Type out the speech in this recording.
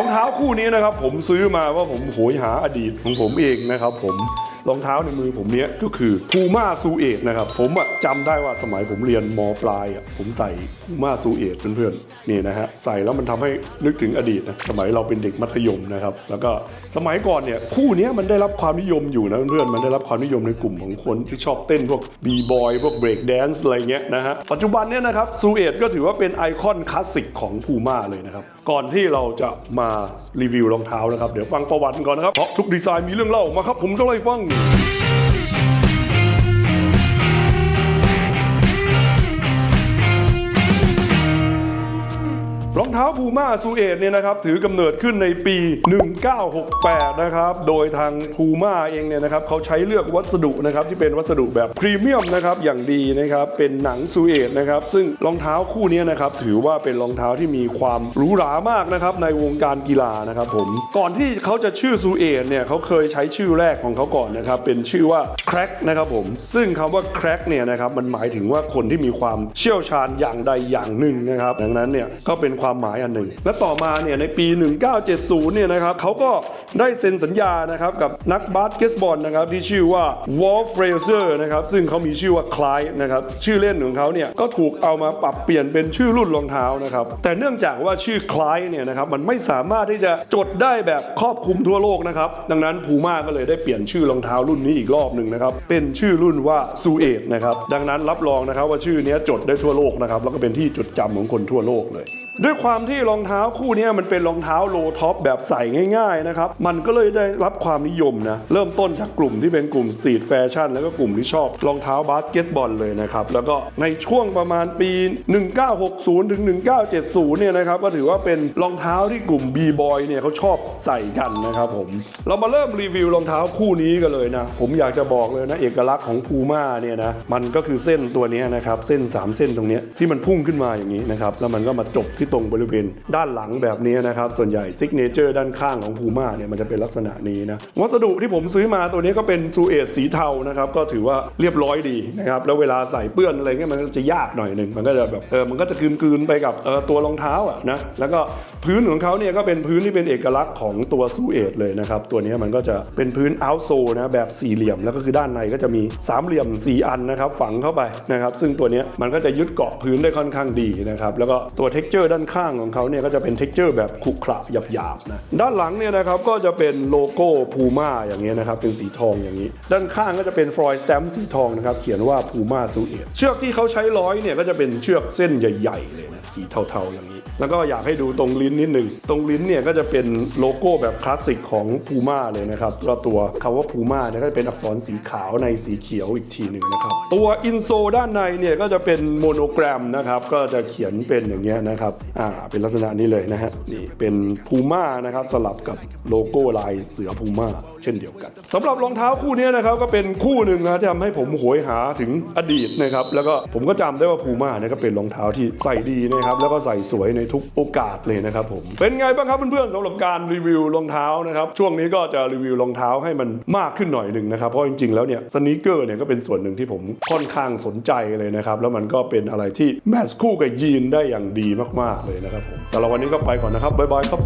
รองเท้าคู่นี้นะครับ ผมซื้อมาว่าผมโหยหาอดีตของผมเองนะครับ ผมรองเท้าในมือผมเนี้ยก็คือ Puma s u เอตนะครับ ผมอะจำได้ว่าสมัยผมเรียนมปลายอะผมใส่ Puma s u เอตเพื่อนๆนี่นะฮะใส่แล้วมันทำให้นึกถึงอดีตนะสมัยเราเป็นเด็กมัธยมนะครับ แล้วก็สมัยก่อนเนี่ยคู่นี้มันได้รับความนิยมอยู่นะเพื่อนๆมันได้รับความนิยมในกลุ่มของคนที่ชอบเต้นพวกบีบอยพวกเบรกแดนซ์อะไรเงี้ยนะฮะปัจจุบันเนี่ยนะครับซูเอตก็ถือว่าเป็นไอคอนคลาสสิกของพูม่าเลยนะครับ ก่อนที่เราจะมารีวิวรองเท้านะครับ เดี๋ยวฟังประวัติก่อนนะครับ เพราะทุกดีไซน์มีเรื่องเล่ามาครับ ผมต้องไล่ฟัง ท้าพูม่าซูเอตเนี่ยนะครับถือกำเนิดขึ้นในปี 1968 นะครับ โดยทางพูม่าเองเนี่ยนะครับเขาใช้เลือกวัสดุนะครับที่เป็นวัสดุแบบพรีเมียมนะครับอย่างดีนะครับเป็นหนังซูเอตนะครับซึ่งรองเท้าคู่นี้นะครับถือว่าเป็นรองเท้าที่มีความหรูหรามากนะครับในวงการกีฬานะครับผมก่อนที่เขาจะชื่อซูเอตเนี่ยเขาเคยใช้ชื่อแรกของเขาก่อนนะครับเป็นชื่อว่าแครกนะครับผมซึ่งคำว่าแครกเนี่ยนะครับมันหมายถึงว่าคนที่มีความเชี่ยวชาญอย่างใดอย่างหนึ่งนะครับดังนั้นเนี่ยก็เป็นความหมายอันหนึ่ง และต่อมาเนี่ยในปี 1970 เนี่ยนะครับเขาก็ได้เซ็นสัญญานะครับกับนักบาสเกตบอลนะครับที่ชื่อว่าวอลเฟรเซอร์นะครับซึ่งเขามีชื่อว่าคลายนะครับชื่อเล่นของเขาเนี่ยก็ถูกเอามาปรับเปลี่ยนเป็นชื่อรุ่นรองเท้านะครับแต่เนื่องจากว่าชื่อคลายเนี่ยนะครับมันไม่สามารถที่จะจดได้แบบครอบคลุมทั่วโลกนะครับดังนั้นพูม่าก็เลยได้เปลี่ยนชื่อรองเท้ารุ่นนี้อีกรอบหนึ่งนะครับเป็นชื่อรุ่นว่าซูเอตนะครับดังนั้นรับรองนะครับว่าชื่อนี้จดได้ทั่วโลกนะครับแล้วก็เป็นที่จดจำของคนทั่วโลกเลย ด้วยความที่รองเท้าคู่นี้มันเป็นรองเท้าโลท็อปแบบใส่ง่ายๆนะครับมันก็เลยได้รับความนิยมนะเริ่มต้นจากกลุ่มที่เป็นกลุ่มสตรีทแฟชั่นแล้วก็กลุ่มที่ชอบรองเท้าบาสเกตบอลเลยนะครับแล้วก็ในช่วงประมาณปี 1960 ถึง 1970 เนี่ยนะครับก็ถือว่าเป็นรองเท้าที่กลุ่ม B-boy เนี่ยเขาชอบใส่กันนะครับผมเรามาเริ่มรีวิวรองเท้าคู่นี้กันเลยนะผมอยากจะบอกเลยนะเอกลักษณ์ของพูม่าเนี่ยนะมันก็คือเส้นตัวนี้นะครับเส้น 3 เส้นตรงนี้ที่มันพุ่งขึ้นมาอย่างนี้นะครับแล้วมันก็มาจบที่ตรงบริเวณด้านหลังแบบนี้นะครับ ส่วนใหญ่ซิกเนเจอร์ด้านข้างของพูม่าเนี่ยมันจะเป็นลักษณะนี้นะ วัสดุที่ผมซื้อมาตัวนี้ก็เป็นซูเอตสีเทานะครับ ก็ถือว่าเรียบร้อยดีนะครับ แล้วเวลาใส่เปื้อนอะไรเงี้ยมันจะยากหน่อยหนึ่งมันก็จะแบบเออมันก็จะกลืนๆไปกับเออตัวรองเท้าอะนะแล้วก็พื้นของเขาเนี่ยก็เป็นพื้นที่เป็นเอกลักษณ์ของตัวซูเอตเลยนะครับตัวนี้มันก็จะเป็นพื้นเอาโซนะแบบสี่เหลี่ยมแล้วก็คือด้านในก็จะมีสามเหลี่ยมสี่อันนะครับฝังเข้าไปนะครับซึ่งตัวนี้มันก็จะยึดเกาะพื้นได้ค่อนข้างดีนะครับแล้วก็ตัวเท็กเจอร์ด้านานข้างของเขาเนี่ยก็จะเป็นเท็กเจอร์แบบขรุขระหยาบๆนะด้านหลังเนี่ยนะครับก็จะเป็นโลโก้พูม่าอย่างเงี้ยนะครับเป็นสีทองอย่างนี้ ด้านข้างก็จะเป็นฟลอยด์สแตมป์สีทองนะครับเขียนว่าพูม่าซูเอตเชือกที่เขาใช้ร้อยเนี่ยก็จะเป็นเชือกเส้นใหญ่ๆเลยนะสีเทาๆอย่างนี้ แล้วก็อยากให้ดูตรงลิ้นนิดหนึ่งตรงลิ้นเนี่ยก็จะเป็นโลโก้แบบคลาสสิกของพูม่าเลยนะครับแล้วตัวคำว่าพูม่าเนี่ยก็จะเป็นอักษรสีขาวในสีเขียวอีกทีหนึ่งนะครับตัวอินโซด้านในเนี่ยก็จะเป็นโมโนแกรมนะครับก็จะเขียนเป็นอย่างเงี้ยนะครับอ่าเป็นลักษณะนี้เลยนะฮะนี่เป็นพูม่านะครับสลับกับโลโก้ลายเสือพูม่าเช่นเดียวกันสำหรับรองเท้าคู่นี้นะครับก็เป็นคู่หนึ่งนะที่ทำให้ผมโหยหาถึงอดีตนะครับแล้วก็ผมก็จำได้ว่าพูม่าเนี่ยก็เป็นรองเท้าที่ใส่ดีนะครับแล้วก็ใส่สวยในทุกโอกาสเลยนะครับผมเป็นไงบ้างครับเพื่อนๆสำหรับการรีวิวรองเท้านะครับช่วงนี้ก็จะรีวิวรองเท้าให้มันมากขึ้นหน่อยหนึ่งนะครับเพราะจริงๆแล้วเนี่ยสนีเกอร์เนี่ยก็เป็นส่วนหนึ่งที่ผมค่อนข้างสนใจเลยนะครับแล้วมันก็เป็นอะไรที่แมทช์คู่กับยีนได้อย่างดีมากๆเลยนะครับผมสำหรับวันนี้ก็ไปก่อนนะครับบ๊ายบายครับ